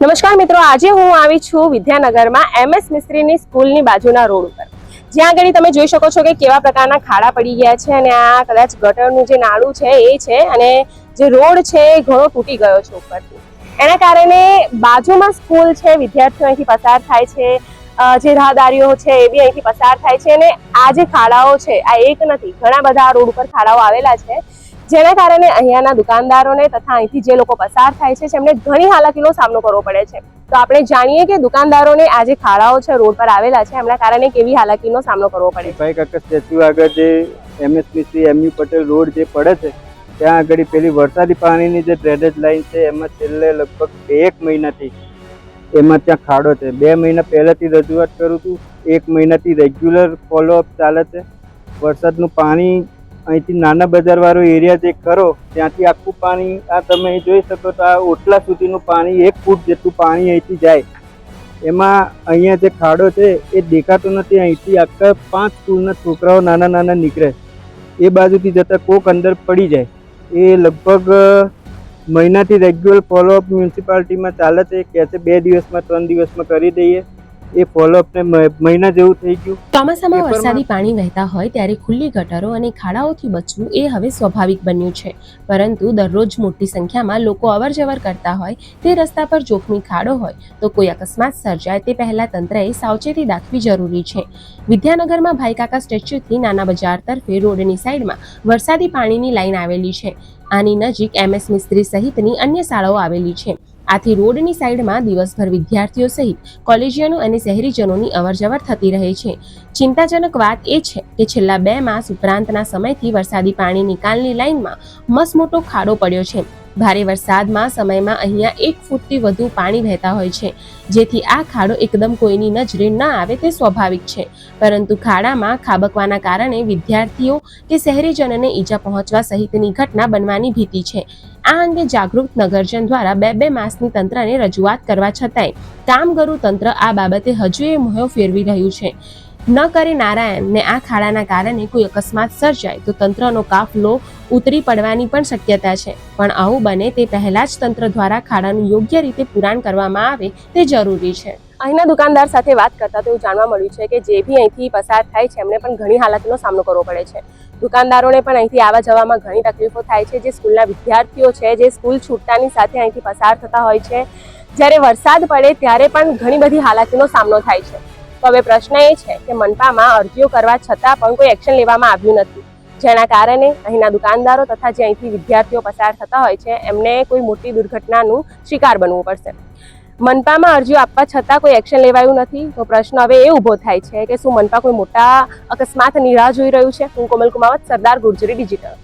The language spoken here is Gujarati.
નમસ્કાર મિત્રો, આજે હું આવી છું વિદ્યાનગરમાં એમએસ મિસ્ત્રીની સ્કૂલની બાજુના રોડ ઉપર. જ્યાં આગળ તમે જોઈ શકો છો કે કેવા પ્રકારના ખાડા પડી ગયા છે અને આ કદાચ ગટરનું જે નાળું છે એ છે અને જે રોડ છે એ ઘણો તૂટી ગયો છે ઉપરથી. એના કારણે બાજુમાં સ્કૂલ છે, વિદ્યાર્થીઓ અહીંથી પસાર થાય છે જે રાહદારીઓ છે એ બી અહીંથી પસાર થાય છે અને આ જે ખાડાઓ છે, આ એક નથી, ઘણા બધા રોડ ઉપર ખાડાઓ આવેલા છે. જેના કારણે અહીંયાના દુકાનદારોને તથા અહીંથી જે લોકો પસાર થાય છે એમને ઘણી હાલાકીનો સામનો કરવો પડે છે. તો આપણે જાણીએ કે દુકાનદારોને આ જે ખાડાઓ છે, રોડ પર આવેલા છે, એમના કારણે કેવી હાલાકીનો સામનો કરવો પડે ભાઈ, કાકા સ્ટેચ્યુ આગળ જે એમએસપીસી એમયુ પટેલ રોડ જે પડે છે, ત્યાં આગળ પેલી વરસાદી પાણીની જે ડ્રેનેજ લાઈન છે, એમાં છેલ્લે લગભગ એક મહિનાથી એમાં ત્યાં ખાડો છે. બે મહિના પહેલાથી રજૂઆત કરું છું, એક મહિનાથી રેગ્યુલર ફોલોઅપ ચાલે છે. વરસાદનું પાણી અહીંથી નાના બજારવાળો એરિયા જે ખરો, ત્યાંથી આખું પાણી આ તમે જોઈ શકો તો આ ઓટલા સુધીનું પાણી એક ફૂટ જેટલું પાણી અહીંથી જાય. એમાં અહીંયા જે ખાડો છે, એ દેખાતો નથી, અહીંથી આખા પાંચ સ્કૂલના છોકરાઓ નાના નાના નીકળે. એ બાજુથી જતા કોક અંદર પડી જાય. એ લગભગ મહિનાથી રેગ્યુલર ફોલોઅપ મ્યુનિસિપાલિટીમાં ચાલે છે કહે છે બે દિવસમાં, ત્રણ દિવસમાં કરી દઈએ. એ ફોલોઅપને મહિના જેવું થઈ ગયું. ચોમાસામાં વરસાદી પાણી વહેતા હોય ત્યારે ખુલ્લી ગટરો અને ખાડાઓથી બચવું એ હવે સ્વાભાવિક બન્યું છે. પરંતુ દરરોજ મોટી સંખ્યામાં લોકો અવરજવર કરતા હોય તે રસ્તા પર જોખમી ખાડો હોય તો કોઈ અકસ્માત સર્જાય તે પહેલા તંત્રએ સાવચેતી દાખવી જરૂરી છે. વિદ્યાનગરમાં ભાઈકાકા સ્ટેચ્યુથી નાના બજાર તરફે રોડની સાઈડમાં વરસાદી પાણીની લાઈન આવેલી છે. આની નજીક એમએસ મિસ્ત્રી સહિતની અન્ય શાળાઓ આવેલી છે. આથી રોડની સાઈડમાં દિવસભર વિદ્યાર્થીઓ સહિત કોલેજિયનો અને શહેરીજનોની અવરજવર થતી રહે છે. ચિંતાજનક વાત એ છે કે છેલ્લા બે માસ ઉપરાંતના સમયથી વરસાદી પાણી નિકાલની લાઇનમાં મસમોટો ખાડો પડ્યો છે. ભારે વરસાદમાં સમયમાં અહીંયા એક ફૂટથી વધુ પાણી વહેતા હોય છે. જેથી આ ખાડો એકદમ કોઈની નજરે ન આવે તે સ્વાભાવિક છે. પરંતુ ખાડામાં ખાબકવાના કારણે વિદ્યાર્થીઓ કે શહેરીજનોને ઈજા પહોંચવા સહિતની ઘટના બનવાની ભીતિ છે. આ અંગે જાગૃત નગરજન દ્વારા બે બે માસની તંત્રને રજૂઆત કરવા છતાંય કામગરું તંત્ર આ બાબતે હજુ એ મોહ ફેરવી રહ્યું છે. ન કરે નારાયણને આ ખાડાના કારણે કોઈ અકસ્માત સર્જાય તો તંત્રનો કાફલો ઉતરી પડવાની પણ શક્યતા છે. પણ આવું બને તે પહેલા જ તંત્ર દ્વારા ખાડાનું યોગ્ય રીતે પુરાણ કરવામાં આવે તે જરૂરી છે. અહીંના દુકાનદાર સાથે વાત કરતા તો એવું જાણવા મળ્યું છે કે જે બી અહીંથી પસાર થાય છે, એમને પણ ઘણી હાલતનો સામનો કરવો પડે છે. દુકાનદારોને પણ અહીંથી આવવા જવામાં ઘણી તકલીફો થાય છે. જે સ્કૂલના વિદ્યાર્થીઓ છે, જે સ્કૂલ છૂટતાની સાથે અહીંથી પસાર થતા હોય છે. જ્યારે વરસાદ પડે ત્યારે પણ ઘણી બધી હાલાકીનો સામનો થાય છે. તો હવે પ્રશ્ન એ છે કે મનપામાં અરજીઓ કરવા છતાં પણ કોઈ એક્શન લેવામાં આવ્યું નથી. જેના કારણે અહીંના દુકાનદારો તથા જે અહીંથી વિદ્યાર્થીઓ પસાર થતા હોય છે, એમને કોઈ મોટી દુર્ઘટનાનું શિકાર બનવું પડશે. મનપામાં અરજીઓ આપવા છતાં કોઈ એક્શન લેવાયું નથી, તો પ્રશ્ન હવે એ ઊભો થાય છે કે શું મનપા કોઈ મોટા અકસ્માતની રાહ જોઈ રહ્યું છે? હું કોમલ કુમાવત, સરદાર ગુર્જરી ડિજિટલ.